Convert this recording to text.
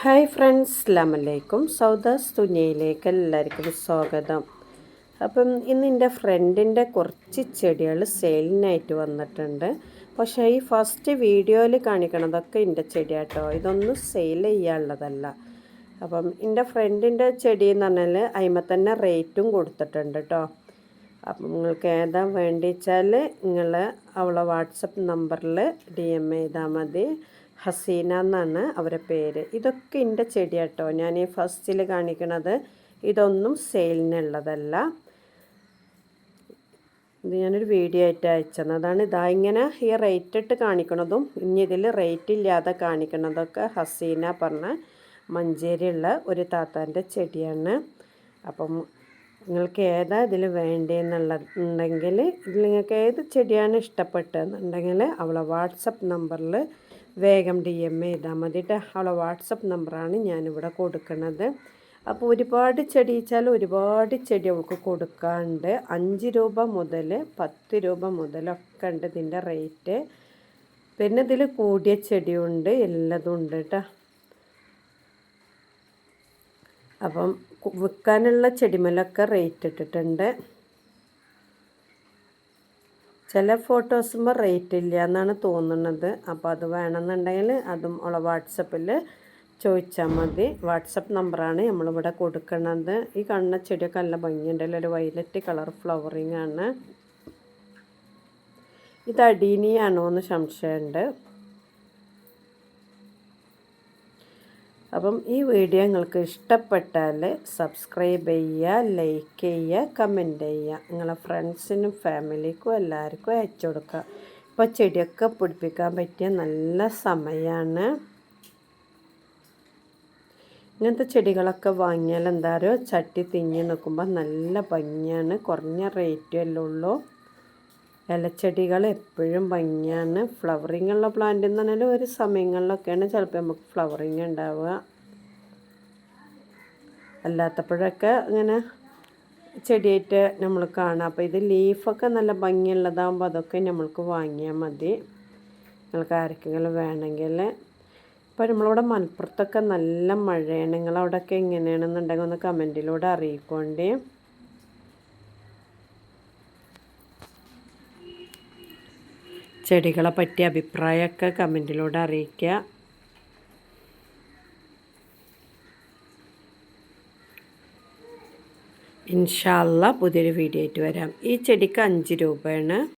Hi friends അസ്ലാമലൈക്കും സൗദാസ് തുനിയയിലേക്ക് എല്ലാവർക്കും സ്വാഗതം. അപ്പം ഇന്ന് എന്റെ ഫ്രണ്ടിന്റെ കുറച്ച് ചെടികൾ സെയിലിനായിട്ട് വന്നിട്ടുണ്ട്. പക്ഷേ ഈ ഫസ്റ്റ് വീഡിയോയിൽ കാണിക്കണതൊക്കെ എന്റെ ചെടിയാട്ടോ. ഇതൊന്നും സെയിൽ ചെയ്യാനുള്ളതല്ല. അപ്പം എന്റെ ഫ്രണ്ടിന്റെ ചെടി എന്ന് പറഞ്ഞാൽ അതിമ തന്നെ റേറ്റും കൊടുത്തിട്ടുണ്ട് കേട്ടോ. അപ്പം നിങ്ങൾക്ക് ഏതാ വേണ്ടിച്ചാൽ നിങ്ങൾ അവളെ വാട്സപ്പ് നമ്പറിൽ ഡി എം ചെയ്താൽ മതി. ഹസീന എന്നാണ് അവരെ പേര്. ഇതൊക്കെ എന്റെ ചെടിയാട്ടോ. ഞാൻ ഈ ഫസ്റ്റിൽ കാണിക്കണത് ഇതൊന്നും സെയിലിനുള്ളതല്ല ഇത് ഞാനൊരു വീഡിയോ ആയിട്ട് അയച്ചത് അതാണ് ഇതാ ഇങ്ങനെ ഈ റേറ്റ് ഇട്ട് കാണിക്കണതും. ഇനി ഇതിൽ റേറ്റ് ഇല്ലാതെ കാണിക്കണതൊക്കെ ഹസീന പറഞ്ഞ മഞ്ചേരിയുള്ള ഒരു താത്താന്റെ ചെടിയാണ്. അപ്പം നിങ്ങൾക്ക് ഏതാ ഇതിൽ വേണ്ടതെന്നുള്ള ഉണ്ടെങ്കിൽ ഇതിൽ നിങ്ങൾക്ക് ഏത് ചെടിയാണ് ഇഷ്ടപ്പെട്ടതെന്നുണ്ടെങ്കിൽ അവളെ വാട്സപ്പ് നമ്പറിൽ വേഗം ഡി എം ചെയ്താൽ മതിയിട്ട് അവളെ വാട്സപ്പ് നമ്പറാണ് ഞാനിവിടെ കൊടുക്കുന്നത് അപ്പോൾ ഒരുപാട് ചെടി വെച്ചാൽ ഒരുപാട് ചെടി അവൾക്ക് കൊടുക്കാണ്ട് അഞ്ച് രൂപ മുതൽ പത്ത് രൂപ മുതലൊക്കെ ഉണ്ട് ഇതിന്റെ റേറ്റ്. പിന്നെ ഇതിൽ കൂടിയ ചെടിയുണ്ട് എല്ലതും ഉണ്ട് കേട്ടോ. അപ്പം വിൽക്കാനുള്ള ചെടിമലൊക്കെ റേറ്റ് ഇട്ടിട്ടുണ്ട്. ചില ഫോട്ടോസുമ്പോൾ റേറ്റ് ഇല്ല എന്നാണ് തോന്നുന്നത്. അപ്പോൾ അത് വേണമെന്നുണ്ടെങ്കിൽ അതും ഉള്ള വാട്സപ്പിൽ ചോദിച്ചാൽ മതി. വാട്സപ്പ് നമ്പറാണ് നമ്മളിവിടെ കൊടുക്കുന്നത് ഈ കണ്ണ ചെടിയൊക്കെ നല്ല ഭംഗിയുണ്ടല്ലോ ഒരു വൈലറ്റ് കളർ ഫ്ലവറിങ് ആണ്. ഇത് അടീനിയാണോ എന്ന് സംശയമുണ്ട്. അപ്പം ഈ വീഡിയോ നിങ്ങൾക്ക് ഇഷ്ടപ്പെട്ടാൽ സബ്സ്ക്രൈബ് ചെയ്യുക ലൈക്ക് ചെയ്യുക കമന്റ് ചെയ്യുക. നിങ്ങളെ ഫ്രണ്ട്സിനും ഫാമിലിക്കും എല്ലാവർക്കും അയച്ചു കൊടുക്കുക. ഇപ്പോൾ ചെടിയൊക്കെ പിടിപ്പിക്കാൻ പറ്റിയ നല്ല സമയമാണ് ഇങ്ങനത്തെ ചെടികളൊക്കെ വാങ്ങിയാൽ എന്താ പറയുക ചട്ടി തിങ്ങി നിൽക്കുമ്പോൾ നല്ല ഭംഗിയാണ്. കുറഞ്ഞ റേറ്റ് എല്ലാം ഉള്ളൂ. ഇലച്ചെടികൾ എപ്പോഴും ഭംഗിയാണ്. ഫ്ലവറിങ് ഉള്ള പ്ലാന്റ് എന്ന് പറഞ്ഞാൽ ഒരു സമയങ്ങളിലൊക്കെയാണ് ചിലപ്പോൾ നമുക്ക് ഫ്ലവറിങ് ഉണ്ടാവുക. അല്ലാത്തപ്പോഴൊക്കെ ഇങ്ങനെ ചെടിയായിട്ട് നമ്മൾ കാണാം അപ്പോൾ ഇത് ലീഫൊക്കെ നല്ല ഭംഗിയുള്ളതാകുമ്പോൾ അതൊക്കെ നമ്മൾക്ക് വാങ്ങിയാൽ മതി. നിങ്ങൾക്ക് ആർക്കെങ്കിലും വേണമെങ്കിൽ ഇപ്പോൾ നമ്മളിവിടെ മലപ്പുറത്തൊക്കെ നല്ല മഴയാണ്. നിങ്ങളവിടെയൊക്കെ എങ്ങനെയാണെന്നുണ്ടെങ്കിൽ ഒന്ന് കമന്റിലൂടെ അറിയിക്കൊണ്ടേ. ചെടികളെ പറ്റിയ അഭിപ്രായമൊക്കെ കമന്റിലൂടെ അറിയിക്കുക. ഇൻഷാല്ല പുതിയൊരു വീഡിയോ ആയിട്ട് വരാം. ഈ ചെടിക്ക് അഞ്ച് രൂപയാണ്.